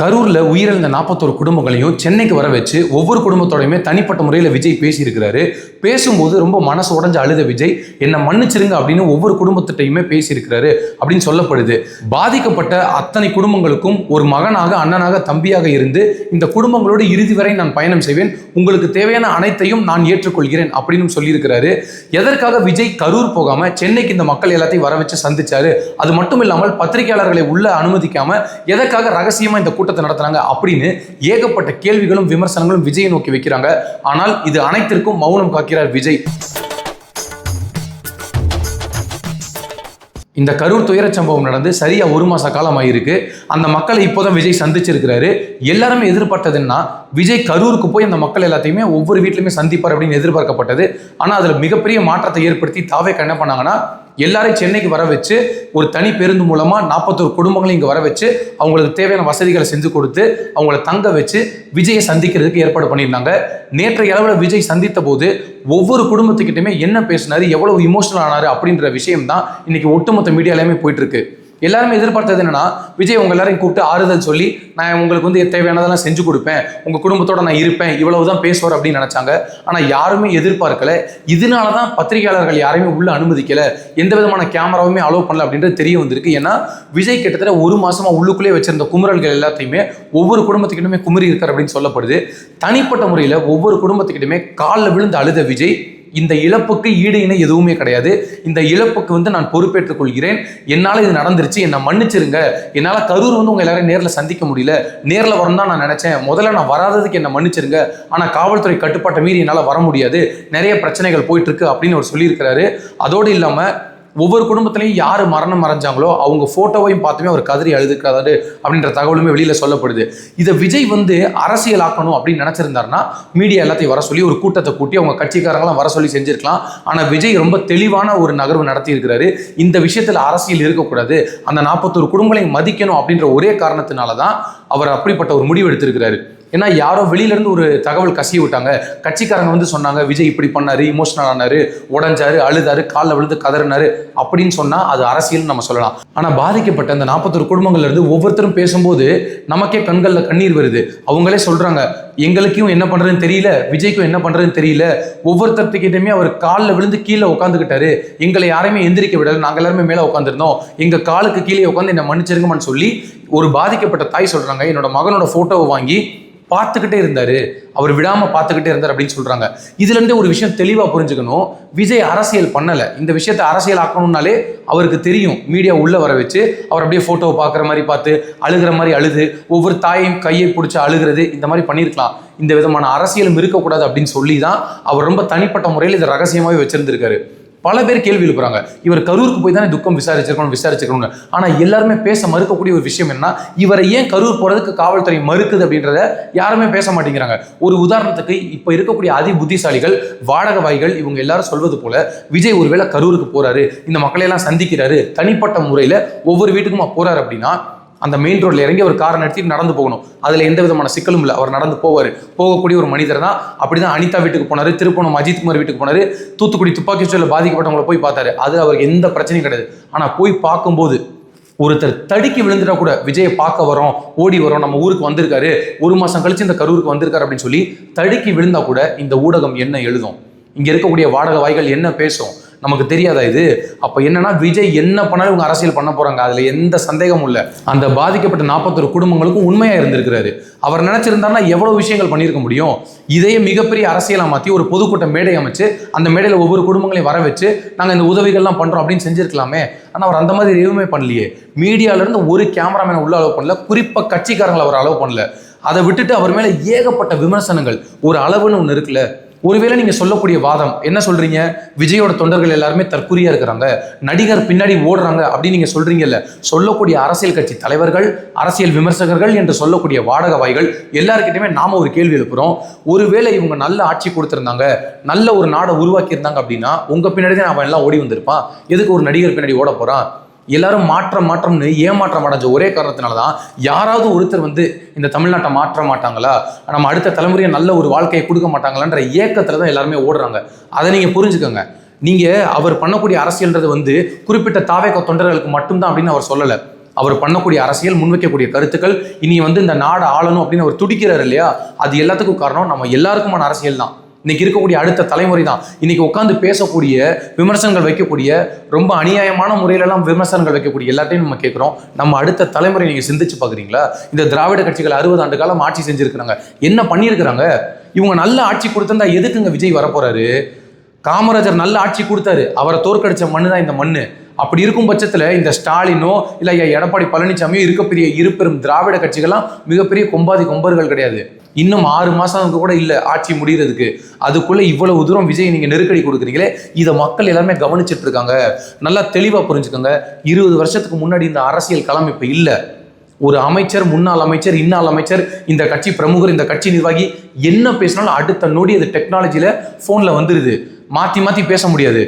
கரூரில் உயிரிழந்த நாற்பத்தோரு குடும்பங்களையும் சென்னைக்கு வர வச்சு ஒவ்வொரு குடும்பத்தோடையுமே தனிப்பட்ட முறையில் விஜய் பேசியிருக்கிறாரு. பேசும்போது ரொம்ப மனசு உடஞ்ச அழுத விஜய் என்னை மன்னிச்சிருங்க அப்படின்னு ஒவ்வொரு குடும்பத்திட்டையுமே பேசியிருக்கிறாரு அப்படின்னு சொல்லப்படுது. பாதிக்கப்பட்ட அத்தனை குடும்பங்களுக்கும் ஒரு மகனாக அண்ணனாக தம்பியாக இருந்து இந்த குடும்பங்களோடு இறுதி வரை நான் பயணம் செய்வேன். உங்களுக்கு தேவையான அனைத்தையும் நான் ஏற்றுக்கொள்கிறேன் அப்படின்னு சொல்லியிருக்கிறாரு. எதற்காக விஜய் கரூர் போகாம சென்னைக்கு இந்த மக்கள் எல்லாத்தையும் வர வச்சு சந்திச்சாரு? அது மட்டும் இல்லாமல் பத்திரிகையாளர்களை உள்ள அனுமதிக்காம எதற்காக ரகசியமா இந்த கூட்டத்தை நடத்துறாங்க அப்படின்னு ஏகப்பட்ட கேள்விகளும் விமர்சனங்களும் விஜயை நோக்கி வைக்கிறாங்க. ஆனால் இது அனைத்திற்கும் மௌனம் காக்கிறார் விஜய். இந்த கரூர் துயரச் சம்பவம் நடந்து சரியா ஒரு மாச காலம் ஆயிருக்கு. அந்த மக்களை இப்போதான் விஜய் சந்திச்சிருக்கிறாரு. எல்லாருமே எதிர்பார்த்ததுன்னா விஜய் கரூருக்கு போய் அந்த மக்கள் எல்லாத்தையுமே ஒவ்வொரு வீட்லையுமே சந்திப்பார் அப்படின்னு எதிர்பார்க்கப்பட்டது. ஆனால் அதுல மிகப்பெரிய மாற்றத்தை ஏற்படுத்தி தாவே என்ன பண்ணாங்கன்னா எல்லாரையும் சென்னைக்கு வர வச்சு ஒரு தனி பேருந்து மூலமாக நாற்பத்தோரு குடும்பங்களையும் இங்கே வர வச்சு அவங்களுக்கு தேவையான வசதிகளை செஞ்சு கொடுத்து அவங்கள தங்க வச்சு விஜயை சந்திக்கிறதுக்கு ஏற்பாடு பண்ணியிருந்தாங்க. நேற்றைய அளவில் விஜய் சந்தித்த போது ஒவ்வொரு குடும்பத்துக்கிட்டையுமே என்ன பேசினார் எவ்வளவு இமோஷனல் ஆனாரு அப்படின்ற விஷயம் தான் இன்னைக்கு ஒட்டுமொத்த மீடியாலையுமே போயிட்டு இருக்கு. எல்லாருமே எதிர்பார்த்தது என்னன்னா விஜய் உங்க எல்லாரையும் கூப்பிட்டு ஆறுதல் சொல்லி நான் உங்களுக்கு வந்து தேவையானதெல்லாம் செஞ்சு கொடுப்பேன். உங்க குடும்பத்தோட நான் இருப்பேன். இவ்வளவுதான் பேசுவார் அப்படின்னு நினைச்சாங்க. ஆனா யாருமே எதிர்பார்க்கல. இதனால தான் பத்திரிகையாளர்கள் யாரையுமே உள்ள அனுமதிக்கல. எந்த விதமான கேமராவுமே அலோவ் பண்ணல அப்படின்றது தெரிய வந்திருக்கு. ஏன்னா விஜய் கிட்டத்தட்ட ஒரு மாசமா உள்ளுக்குள்ளே வச்சிருந்த குமுறல்கள் எல்லாத்தையுமே ஒவ்வொரு குடும்பத்துக்கிட்டுமே குமரி இருக்கார் அப்படின்னு சொல்லப்படுது. தனிப்பட்ட முறையில் ஒவ்வொரு குடும்பத்துக்கிட்டுமே காலில் விழுந்து அழுத விஜய் இந்த இழப்புக்கு ஈடு இணை எதுவுமே கிடையாது. இந்த இழப்புக்கு வந்து நான் பொறுப்பேற்றுக் கொள்கிறேன். என்னால் இது நடந்துருச்சு. என்னை மன்னிச்சிருங்க. என்னால் கரூர் வந்து உங்கள் எல்லாரையும் நேரில் சந்திக்க முடியல. நேரில் வரணும் தான் நான் நினச்சேன். முதல்ல நான் வராததுக்கு என்னை மன்னிச்சிருங்க. ஆனால் காவல்துறை கட்டுப்பாட்டை மீறி என்னால் வர முடியாது. நிறைய பிரச்சனைகள் போயிட்டுருக்கு அப்படின்னு அவர் சொல்லியிருக்கிறாரு. அதோடு இல்லாமல் ஒவ்வொரு குடும்பத்திலையும் யார் மரணம் மறைஞ்சாங்களோ அவங்க ஃபோட்டோவையும் பார்த்துமே அவர் கதறி அழுதுக்காதாரு அப்படின்ற தகவலுமே வெளியில் சொல்லப்படுது. இதை விஜய் வந்து அரசியலாக்கணும் அப்படின்னு நினச்சிருந்தாருன்னா மீடியா எல்லாத்தையும் வர சொல்லி ஒரு கூட்டத்தை கூட்டி அவங்க கட்சிக்காரங்களாம் வர சொல்லி செஞ்சிருக்கலாம். ஆனால் விஜய் ரொம்ப தெளிவான ஒரு நகர்வு நடத்தியிருக்கிறாரு. இந்த விஷயத்தில் அரசியல் இருக்கக்கூடாது. அந்த நாற்பத்தொரு குடும்பங்களையும் மதிக்கணும் அப்படின்ற ஒரே காரணத்தினால தான் அவர் அப்படிப்பட்ட ஒரு முடிவு எடுத்திருக்கிறாரு. ஏன்னா யாரோ வெளியில இருந்து ஒரு தகவல் கசிய விட்டாங்க. கட்சிக்காரங்க வந்து சொன்னாங்க விஜய் இப்படி பண்ணாரு இமோஷனல் ஆனாரு உடஞ்சாரு அழுதாரு காலில் விழுந்து கதறினாரு அப்படின்னு சொன்னால் அது அரசியல் நம்ம சொல்லலாம். ஆனால் பாதிக்கப்பட்ட அந்த நாற்பத்தொரு குடும்பங்கள்லேருந்து ஒவ்வொருத்தரும் பேசும்போது நமக்கே கண்களில் கண்ணீர் வருது. அவங்களே சொல்கிறாங்க எங்களுக்கும் என்ன பண்ணுறதுன்னு தெரியல விஜய்க்கும் என்ன பண்ணுறதுன்னு தெரியல. ஒவ்வொருத்தர்கிட்டயுமே அவர் காலில் விழுந்து கீழே உட்காந்துக்கிட்டாரு எங்களை யாரையுமே எந்திரிக்க விடல நாங்கள் எல்லாருமே மேலே உட்காந்துருந்தோம் எங்கள் காலுக்கு கீழே உட்காந்து என்னை மன்னிச்சிருங்கன்னு சொல்லி ஒரு பாதிக்கப்பட்ட தாய் சொல்கிறாங்க என்னோட மகனோட ஃபோட்டோவை வாங்கி பார்த்துக்கிட்டே இருந்தார். அவர் விடாமல் பார்த்துக்கிட்டே இருந்தார் அப்படின்னு சொல்கிறாங்க இதுலேருந்தே ஒரு விஷயம் தெளிவாக புரிஞ்சுக்கணும். விஜய் அரசியல் பண்ணலை. இந்த விஷயத்தை அரசியல் ஆக்கணும்னாலே அவருக்கு தெரியும். மீடியா உள்ளே வர வச்சு அவர் அப்படியே ஃபோட்டோவை பார்க்குற மாதிரி பார்த்து அழுகிற மாதிரி அழுது ஒவ்வொரு தாயையும் கையை பிடிச்சி அழுகிறது இந்த மாதிரி பண்ணியிருக்கலாம். இந்த விதமான அரசியலும் இருக்கக்கூடாது அப்படின்னு சொல்லி தான் அவர் ரொம்ப தனிப்பட்ட முறையில் இதை ரகசியமாகவே வச்சுருந்துருக்காரு. பல பேர் கேள்வி எழுப்புறாங்க. இவர் கரூருக்கு போய் தானே துக்கம் விசாரிச்சிருக்கணும் விசாரிச்சிருக்கணும்னு. ஆனால் எல்லாருமே பேச மறுக்கக்கூடிய ஒரு விஷயம் என்ன இவரை ஏன் கரூர் போறதுக்கு காவல்துறை மறுக்குது அப்படின்றத யாருமே பேச மாட்டேங்கிறாங்க. ஒரு உதாரணத்துக்கு இப்போ இருக்கக்கூடிய அதி புத்திசாலிகள் வாடகவாய்கள் இவங்க எல்லாரும் சொல்வது போல விஜய் ஒருவேளை கரூருக்கு போறாரு இந்த மக்களை எல்லாம் சந்திக்கிறாரு தனிப்பட்ட முறையில் ஒவ்வொரு வீட்டுக்குமா போறாரு அப்படின்னா அந்த மெயின் ரோட்டில் இறங்கி ஒரு காரை நிறுத்திட்டு நடந்து போகணும். அதில் எந்த விதமான சிக்கலும் இல்லை. அவர் நடந்து போவார். போகக்கூடிய ஒரு மனிதர் தான். அப்படிதான் அனிதா வீட்டுக்கு போனார் திருப்பணம் அஜித்குமார் வீட்டுக்கு போனார். தூத்துக்குடி துப்பாக்கி சூழல பாதிக்கப்பட்டவங்களை போய் பார்த்தாரு. அது அவருக்கு எந்த பிரச்சனையும் கிடையாது. ஆனால் போய் பார்க்கும்போது ஒருத்தர் தடுக்கி விழுந்துட்டா கூட விஜயை பார்க்க வரோம் ஓடி வரோம் நம்ம ஊருக்கு வந்திருக்காரு ஒரு மாதம் கழிச்சு இந்த கரூருக்கு வந்திருக்காரு அப்படின்னு சொல்லி தடுக்கி விழுந்தா கூட இந்த ஊடகம் என்ன எழுதும்? இங்கே இருக்கக்கூடிய வாடகை வாய்கள் என்ன பேசும்? நமக்கு தெரியாதா இது? அப்ப என்னன்னா விஜய் என்ன பண்ணாலும் இவங்க அரசியல் பண்ண போறாங்க. அதுல எந்த சந்தேகமும் இல்லை. அந்த பாதிக்கப்பட்ட நாற்பத்தொரு குடும்பங்களுக்கும் உண்மையா இருந்திருக்கிறாரு. அவர் நினைச்சிருந்தாருன்னா எவ்வளவு விஷயங்கள் பண்ணியிருக்க முடியும்? இதையே மிகப்பெரிய அரசியலாக மாத்தி ஒரு பொதுக்கூட்ட மேடை அமைச்சு அந்த மேடையில ஒவ்வொரு குடும்பங்களையும் வர வச்சு நாங்க இந்த உதவிகள்லாம் பண்றோம் அப்படின்னு செஞ்சிருக்கலாமே. ஆனா அவர் அந்த மாதிரி எதுவுமே பண்ணலையே. மீடியால இருந்து ஒரு கேமராமேனை உள்ள அலோவ் பண்ணல. குறிப்பா கட்சிக்காரங்களை அவர் அலோவ் பண்ணல. அதை விட்டுட்டு அவர் மேல ஏகப்பட்ட விமர்சனங்கள். ஒரு அளவுன்னு ஒன்று இருக்குல்ல. ஒருவேளை நீங்க சொல்லக்கூடிய வாதம் என்ன சொல்றீங்க? விஜயோட தொண்டர்கள் எல்லாருமே தற்குறியா இருக்கிறாங்க. நடிகர் பின்னாடி ஓடுறாங்க அப்படின்னு நீங்க சொல்றீங்கல்ல. சொல்லக்கூடிய அரசியல் கட்சி தலைவர்கள் அரசியல் விமர்சகர்கள் என்று சொல்லக்கூடிய வாடகவாய்கள் எல்லாருக்கிட்டையுமே நாம ஒரு கேள்வி எழுப்புறோம். ஒருவேளை இவங்க நல்ல ஆட்சி கொடுத்திருந்தாங்க நல்ல ஒரு நாடை உருவாக்கியிருந்தாங்க அப்படின்னா உங்க பின்னாடி தான் அவன் எல்லாம் ஓடி வந்திருப்பான். எதுக்கு ஒரு நடிகர் பின்னாடி ஓட போறான்? எல்லாரும் மாற்றம் மாற்றம்னு ஏமாற்றம் அடைஞ்ச ஒரே காரணத்தினால தான் யாராவது ஒருத்தர் வந்து இந்த தமிழ்நாட்டை மாற்ற மாட்டாங்களா? நம்ம அடுத்த தலைமுறையை நல்ல ஒரு வாழ்க்கையை கொடுக்க மாட்டாங்களான்ற இயக்கத்தில் தான் எல்லாருமே ஓடுறாங்க. அதை நீங்கள் புரிஞ்சுக்கோங்க. நீங்கள் அவர் பண்ணக்கூடிய அரசியல்ன்றது வந்து குறிப்பிட்ட தாவேக தொண்டர்களுக்கு மட்டும்தான் அப்படின்னு அவர் சொல்லலை. அவர் பண்ணக்கூடிய அரசியல் முன்வைக்கக்கூடிய கருத்துக்கள் இனி வந்து இந்த நாடு ஆளணும் அப்படின்னு அவர் துடிக்கிறார் இல்லையா? அது எல்லாத்துக்கும் காரணம் நம்ம எல்லாருக்குமான அரசியல் தான் இன்னைக்கு இருக்கக்கூடிய அடுத்த தலைமுறை தான் இன்னைக்கு உட்காந்து பேசக்கூடிய விமர்சனங்கள் வைக்கக்கூடிய ரொம்ப அநியாயமான முறையிலலாம் விமர்சனங்கள் வைக்கக்கூடிய எல்லாத்தையும் நம்ம கேட்குறோம். நம்ம அடுத்த தலைமுறை நீங்கள் சிந்திச்சு பார்க்குறீங்களா இந்த திராவிட கட்சிகள் அறுபது ஆண்டு காலம் ஆட்சி செஞ்சிருக்கிறாங்க. என்ன பண்ணியிருக்கிறாங்க? இவங்க நல்ல ஆட்சி கொடுத்திருந்தா எதுக்குங்க விஜய் வரப்போறாரு? காமராஜர் நல்ல ஆட்சி கொடுத்தாரு. அவரை தோற்கடிச்ச மண்ணு தான் இந்த மண்ணு. அப்படி இருக்கும் பட்சத்தில் இந்த ஸ்டாலினோ இல்லை எடப்பாடி பழனிசாமியோ இருக்கப்பெரிய இருபெரும் திராவிட கட்சிகள்லாம் மிகப்பெரிய கொம்பாதி கொம்பர்கள் கிடையாது. இன்னும் ஆறு மாதம் கூட இல்லை ஆட்சி முடிகிறதுக்கு அதுக்குள்ளே இவ்வளவு தூரம் விஜய் நீங்கள் நெருக்கடி கொடுக்குறீங்களே இதை மக்கள் எல்லாருமே கவனிச்சுட்டு இருக்காங்க. நல்லா தெளிவாக புரிஞ்சுக்கோங்க. இருபது வருஷத்துக்கு முன்னாடி இந்த அரசியல் களம் இப்போ இல்லை. ஒரு அமைச்சர் முன்னாள் அமைச்சர் இன்னாள் அமைச்சர் இந்த கட்சி பிரமுகர் இந்த கட்சி நிர்வாகி என்ன பேசினாலும் அடுத்த நொடி அது டெக்னாலஜியில் ஃபோனில் வந்துடுது மாற்றி மாற்றி பேச முடியாது.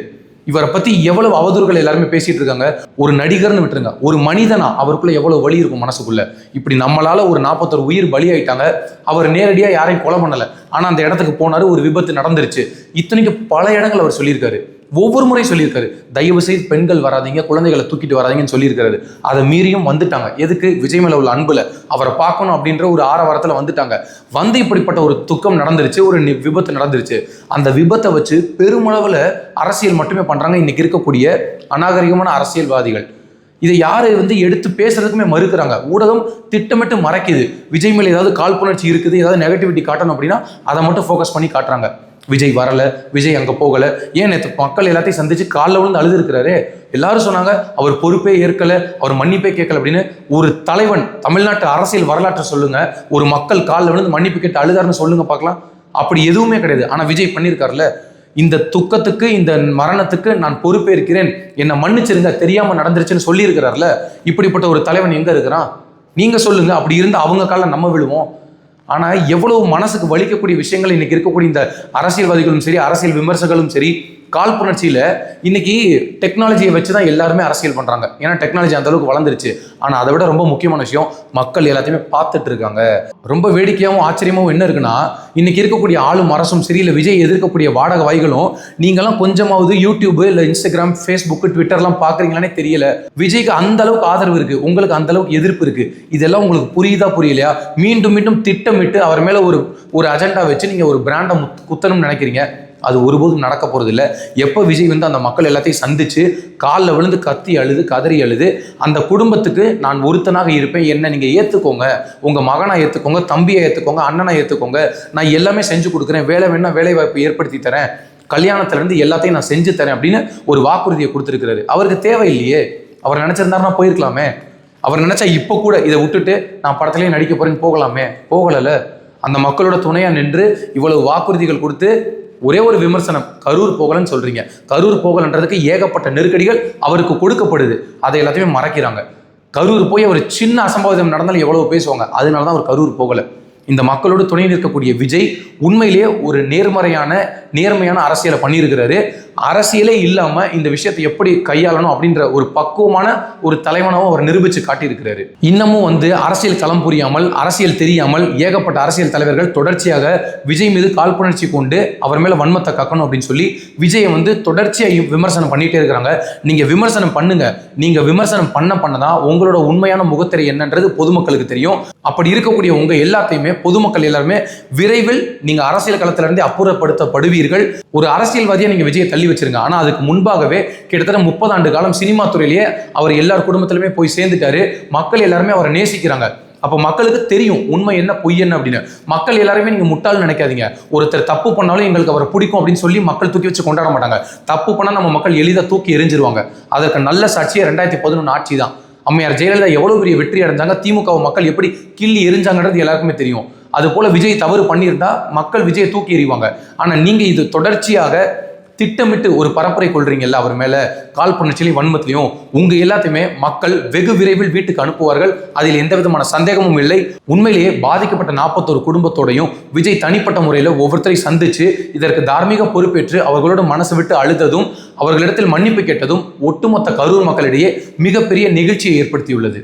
இவரை பற்றி எவ்வளவு அவதூறுகள் எல்லாருமே பேசிட்டு இருக்காங்க. ஒரு நடிகர்னு விட்டுருங்க. ஒரு மனிதனா அவருக்குள்ள எவ்வளவு வலி இருக்கும் மனசுக்குள்ள. இப்படி நம்மளால ஒரு நாற்பத்தொரு உயிர் பலி ஆயிட்டாங்க அவர் நேரடியாக யாரையும் கொலை பண்ணலை. ஆனால் அந்த இடத்துக்கு போனாரு. ஒரு விபத்து நடந்துருச்சு. இத்தனைக்கு பல இடங்கள் அவர் சொல்லியிருக்காரு. ஒவ்வொரு முறையும் சொல்லியிருக்காரு. தயவு செய்து பெண்கள் வராதீங்க குழந்தைகளை தூக்கிட்டு வராதீங்கன்னு சொல்லியிருக்காரு அதை மீறியும் வந்துட்டாங்க. எதுக்கு? விஜய் மேல உள்ள அன்புல. அவரை பார்க்கணும் அப்படின்ற ஒரு ஆரவாரத்தில் வந்துட்டாங்க. வந்து இப்படிப்பட்ட ஒரு துக்கம் நடந்துருச்சு ஒரு நி- விபத்து நடந்துருச்சு. அந்த விபத்தை வச்சு பெருமளவில் அரசியல் மட்டுமே பண்றாங்க இன்னைக்கு இருக்கக்கூடிய அநாகரிகமான அரசியல்வாதிகள். இதை யாரு வந்து எடுத்து பேசுறதுக்குமே மறுக்கிறாங்க. ஊடகம் திட்டமிட்டு மறைக்குது. விஜய் மேல ஏதாவது காழ்ப்புணர்ச்சி இருக்குது ஏதாவது நெகட்டிவிட்டி காட்டணும் அப்படின்னா அதை மட்டும் ஃபோக்கஸ் பண்ணி காட்டுறாங்க. விஜய் வரல விஜய் அங்கே போகலை. ஏன் நேற்று மக்கள் எல்லாத்தையும் சந்திச்சு காலில் விழுந்து அழுது இருக்கிறாரு எல்லாரும் சொன்னாங்க அவர் பொறுப்பே ஏற்கலை அவர் மன்னிப்பே கேட்கல அப்படின்னு. ஒரு தலைவன் தமிழ்நாட்டு அரசியல் வரலாற்றை சொல்லுங்க ஒரு மக்கள் காலில் விழுந்து மன்னிப்பு கேட்டு அழுதாருன்னு சொல்லுங்க பார்க்கலாம். அப்படி எதுவுமே கிடையாது. ஆனால் விஜய் பண்ணியிருக்காருல்ல இந்த துக்கத்துக்கு இந்த மரணத்துக்கு நான் பொறுப்பேற்கிறேன். என்னை மன்னிச்சிருங்க தெரியாமல் நடந்துருச்சுன்னு சொல்லியிருக்கிறார்ல இப்படிப்பட்ட ஒரு தலைவன் எங்கே இருக்கிறான்? நீங்கள் சொல்லுங்கள் அப்படி இருந்து அவங்க காலில் நம்ம விழுவோம். ஆனால் எவ்வளவு மனசுக்கு வலிக்கக்கூடிய விஷயங்கள் இன்னைக்கு இருக்கக்கூடிய இந்த அரசியல்வாதிகளும் சரி அரசியல் விமர்சகர்களும் சரி காழ்ப்புணர்ச்சியில் இன்னைக்கு டெக்னாலஜியை வச்சு தான் எல்லாருமே அரசியல் பண்ணுறாங்க ஏன்னா டெக்னாலஜி அந்த அளவுக்கு வளர்ந்துருச்சு. ஆனால் அதை விட ரொம்ப முக்கியமான விஷயம் மக்கள் எல்லாத்தையுமே பார்த்துட்டு இருக்காங்க. ரொம்ப வேடிக்கையாகவும் ஆச்சரியமாகவும் என்ன இருக்குன்னா இன்னைக்கு இருக்கக்கூடிய ஆளும் அரசும் சரி இல்லை விஜய் எதிர்க்கக்கூடிய வாடகை வாய்களும் நீங்களாம் கொஞ்சமாவது யூடியூப் இல்லை இன்ஸ்டாகிராம் ஃபேஸ்புக் ட்விட்டர்லாம் பார்க்குறீங்களானே தெரியல. விஜய்க்கு அந்த அளவுக்கு ஆதரவு இருக்குது உங்களுக்கு அந்த அளவுக்கு எதிர்ப்பு இருக்குது இதெல்லாம் உங்களுக்கு புரியுதா புரியலையா? மீண்டும் மீண்டும் திட்டமிட்டு அவர் மேலே ஒரு ஒரு அஜெண்டா வச்சு நீங்கள் ஒரு பிராண்டை குத்தணும்னு நினைக்கிறீங்க. அது ஒருபோதும் நடக்க போகிறதில்ல எப்போ விஜய் வந்து அந்த மக்கள் எல்லாத்தையும் சந்திச்சு காலில் விழுந்து கத்தி அழுது கதறி அழுது அந்த குடும்பத்துக்கு நான் ஒருத்தனாக இருப்பேன் என்ன நீங்கள் ஏற்றுக்கோங்க உங்க மகனை ஏற்றுக்கோங்க தம்பியை ஏற்றுக்கோங்க அண்ணனை ஏற்றுக்கோங்க நான் எல்லாமே செஞ்சு கொடுக்குறேன் வேலை வேணா வேலை வாய்ப்பு ஏற்படுத்தி தரேன் கல்யாணத்துலேருந்து எல்லாத்தையும் நான் செஞ்சு தரேன் அப்படின்னு ஒரு வாக்குறுதியை கொடுத்துருக்கிறாரு. அவருக்கு தேவையில்லையே. அவர் நினச்சிருந்தாருன்னா போயிருக்கலாமே. அவர் நினச்சா இப்போ கூட இதை விட்டுட்டு நான் படத்துலயே நடிக்க போறேன்னு போகலாமே. போகலைல்ல. அந்த மக்களோட துணையாக நின்று இவ்வளவு வாக்குறுதிகள் கொடுத்து ஒரே ஒரு விமர்சனம் கரூர் போகலன்னு சொல்றீங்க. கரூர் போகலன்றதுக்கு ஏகப்பட்ட நெருக்கடிகள் அவருக்கு கொடுக்கப்படுது. அதை எல்லாத்தையுமே மறக்கிறாங்க. கரூர் போய் ஒரு சின்ன அசம்பாவிதம் நடந்தாலும் எவ்வளவு பேசுவாங்க. அதனால தான் அவர் கரூர் போகல. இந்த மக்களோடு துணை நிற்கக்கூடிய விஜய் உண்மையிலேயே ஒரு நேர்மறையான நேர்மையான அரசியலை பண்ணியிருக்கிறாரு. அரசியலே இல்லாம இந்த விஷயத்தை எப்படி கையாளணும் அப்படின்ற ஒரு பக்குவமான ஒரு தலைவனாவும் அவர் நிரூபிச்சு காட்டியிருக்கிறாரு. இன்னமும் வந்து அரசியல் களம் புரியாமல் அரசியல் தெரியாமல் ஏகப்பட்ட அரசியல் தலைவர்கள் தொடர்ச்சியாக விஜய் மீது காழ்ப்புணர்ச்சி கொண்டு அவர் மேல வன்மத்தை கக்கணும் அப்படின்னு சொல்லி விஜயை வந்து தொடர்ச்சியாக விமர்சனம் பண்ணிட்டே இருக்கிறாங்க. நீங்க விமர்சனம் பண்ணுங்க. நீங்க விமர்சனம் பண்ண பண்ணதான் உங்களோட உண்மையான முகத்திரை என்னன்றது பொதுமக்களுக்கு தெரியும். அப்படி இருக்கக்கூடிய உங்க எல்லாத்தையுமே பொதுமக்கள் எல்லாருமே விரைவில் நீங்க அரசியல் களத்திலிருந்து அப்புறப்படுத்தப்படுவீர்கள். ஒரு அரசியல்வாதியை நீங்க விஜயை தள்ளி வச்சிருங்க. ஆனா அதுக்கு முன்பாகவே கிட்டத்தட்ட முப்பது ஆண்டு காலம் சினிமா துறையிலேயே அவர் எல்லார் குடும்பத்திலுமே போய் சேர்ந்துட்டாரு. மக்கள் எல்லாருமே அவரை நேசிக்கிறாங்க. அப்போ மக்களுக்கு தெரியும் உண்மை என்ன பொய் என்ன அப்படின்னு. மக்கள் எல்லாருமே நீங்க முட்டாள் நினைக்காதீங்க. ஒருத்தர் தப்பு பண்ணாலும் எங்களுக்கு அவரை பிடிக்கும் அப்படின்னு சொல்லி மக்கள் தூக்கி வச்சு கொண்டாட மாட்டாங்க. தப்பு பண்ணா நம்ம மக்கள் எளிதாக தூக்கி எரிஞ்சிருவாங்க அதற்கு நல்ல சாட்சியே ரெண்டாயிரத்தி பதினொன்று ஆட்சி தான். அம்மையார் ஜெயலலிதா எவ்வளவு பெரிய வெற்றி அடைஞ்சாங்க திமுக மக்கள் எப்படி கிள்ளி எரிஞ்சாங்கன்றது எல்லாருக்குமே தெரியும். அது போல விஜய் தவறு பண்ணியிருந்தா மக்கள் விஜயை தூக்கி எறிவாங்க. ஆனால் நீங்க இது தொடர்ச்சியாக திட்டமிட்டு ஒரு பரப்புரை கொள்றீங்கல்ல அவர் மேல காழ்ப்புணர்ச்சியிலையும் வன்மத்திலையும் உங்க எல்லாத்தையுமே மக்கள் வெகு விரைவில் வீட்டுக்கு அனுப்புவார்கள். அதில் எந்த விதமான சந்தேகமும் இல்லை. உண்மையிலேயே பாதிக்கப்பட்ட நாற்பத்தோரு குடும்பத்தோடையும் விஜய் தனிப்பட்ட முறையில் ஒவ்வொருத்தரையும் சந்திச்சு இதற்கு தார்மீக பொறுப்பேற்று அவர்களோட மனசு விட்டு அழுததும் அவர்களிடத்தில் மன்னிப்பு கேட்டதும் ஒட்டுமொத்த கரூர் மக்களிடையே மிகப்பெரிய நிகழ்ச்சியை ஏற்படுத்தியுள்ளது.